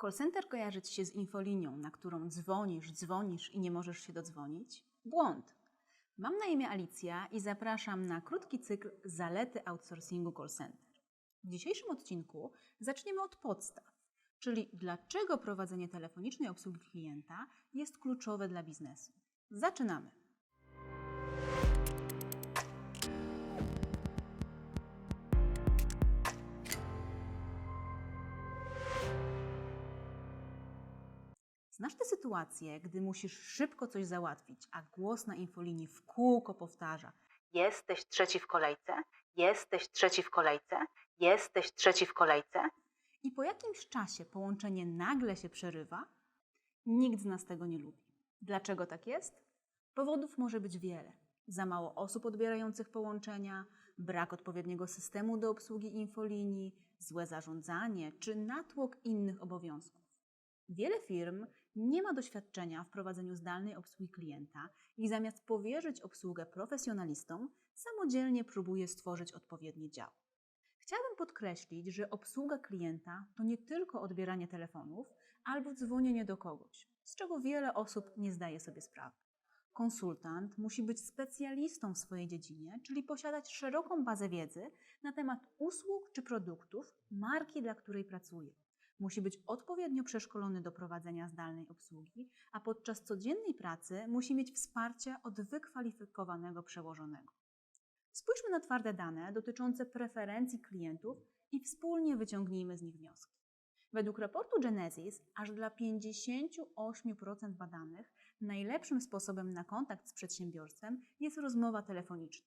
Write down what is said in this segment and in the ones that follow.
Call center kojarzy Ci się z infolinią, na którą dzwonisz, dzwonisz i nie możesz się dodzwonić? Błąd. Mam na imię Alicja i zapraszam na krótki cykl Zalety outsourcingu call center. W dzisiejszym odcinku zaczniemy od podstaw, czyli dlaczego prowadzenie telefonicznej obsługi klienta jest kluczowe dla biznesu. Zaczynamy. Znasz tę sytuację, gdy musisz szybko coś załatwić, a głos na infolinii w kółko powtarza: Jesteś trzeci w kolejce, jesteś trzeci w kolejce, jesteś trzeci w kolejce. I po jakimś czasie połączenie nagle się przerywa? Nikt z nas tego nie lubi. Dlaczego tak jest? Powodów może być wiele. Za mało osób odbierających połączenia, brak odpowiedniego systemu do obsługi infolinii, złe zarządzanie czy natłok innych obowiązków. Wiele firm nie ma doświadczenia w prowadzeniu zdalnej obsługi klienta i zamiast powierzyć obsługę profesjonalistom, samodzielnie próbuje stworzyć odpowiedni dział. Chciałabym podkreślić, że obsługa klienta to nie tylko odbieranie telefonów albo dzwonienie do kogoś, z czego wiele osób nie zdaje sobie sprawy. Konsultant musi być specjalistą w swojej dziedzinie, czyli posiadać szeroką bazę wiedzy na temat usług czy produktów marki, dla której pracuje. Musi być odpowiednio przeszkolony do prowadzenia zdalnej obsługi, a podczas codziennej pracy musi mieć wsparcie od wykwalifikowanego przełożonego. Spójrzmy na twarde dane dotyczące preferencji klientów i wspólnie wyciągnijmy z nich wnioski. Według raportu Genesis, aż dla 58% badanych najlepszym sposobem na kontakt z przedsiębiorstwem jest rozmowa telefoniczna.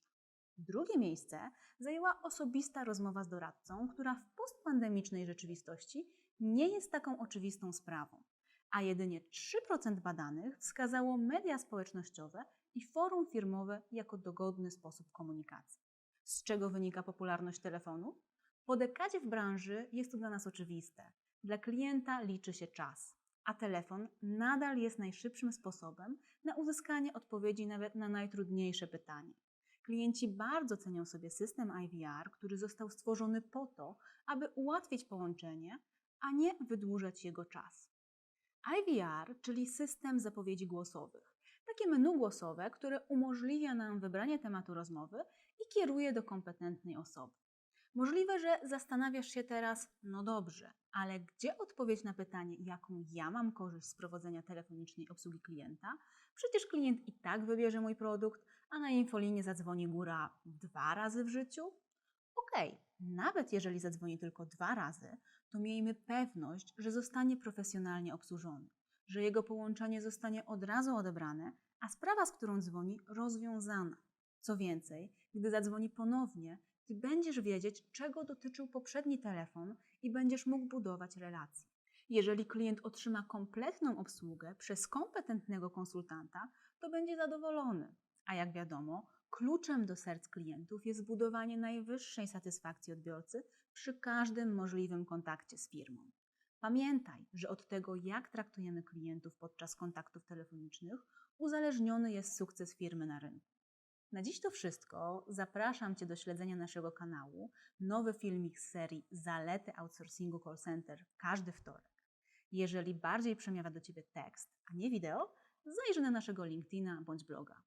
Drugie miejsce zajęła osobista rozmowa z doradcą, która w postpandemicznej rzeczywistości nie jest taką oczywistą sprawą, a jedynie 3% badanych wskazało media społecznościowe i forum firmowe jako dogodny sposób komunikacji. Z czego wynika popularność telefonu? Po dekadzie w branży jest to dla nas oczywiste. Dla klienta liczy się czas, a telefon nadal jest najszybszym sposobem na uzyskanie odpowiedzi nawet na najtrudniejsze pytanie. Klienci bardzo cenią sobie system IVR, który został stworzony po to, aby ułatwić połączenie, a nie wydłużać jego czas. IVR, czyli system zapowiedzi głosowych. Takie menu głosowe, które umożliwia nam wybranie tematu rozmowy i kieruje do kompetentnej osoby. Możliwe, że zastanawiasz się teraz, no dobrze, ale gdzie odpowiedź na pytanie, jaką ja mam korzyść z prowadzenia telefonicznej obsługi klienta? Przecież klient i tak wybierze mój produkt, a na infolinie zadzwoni góra dwa razy w życiu? Okej, okay, nawet jeżeli zadzwoni tylko dwa razy, to miejmy pewność, że zostanie profesjonalnie obsłużony, że jego połączenie zostanie od razu odebrane, a sprawa, z którą dzwoni, rozwiązana. Co więcej, gdy zadzwoni ponownie, ty będziesz wiedzieć, czego dotyczył poprzedni telefon i będziesz mógł budować relacje. Jeżeli klient otrzyma kompletną obsługę przez kompetentnego konsultanta, to będzie zadowolony. A jak wiadomo, kluczem do serc klientów jest budowanie najwyższej satysfakcji odbiorcy przy każdym możliwym kontakcie z firmą. Pamiętaj, że od tego, jak traktujemy klientów podczas kontaktów telefonicznych, uzależniony jest sukces firmy na rynku. Na dziś to wszystko. Zapraszam Cię do śledzenia naszego kanału. Nowy filmik z serii Zalety outsourcingu call center każdy wtorek. Jeżeli bardziej przemawia do Ciebie tekst, a nie wideo, zajrzyj na naszego LinkedIna bądź bloga.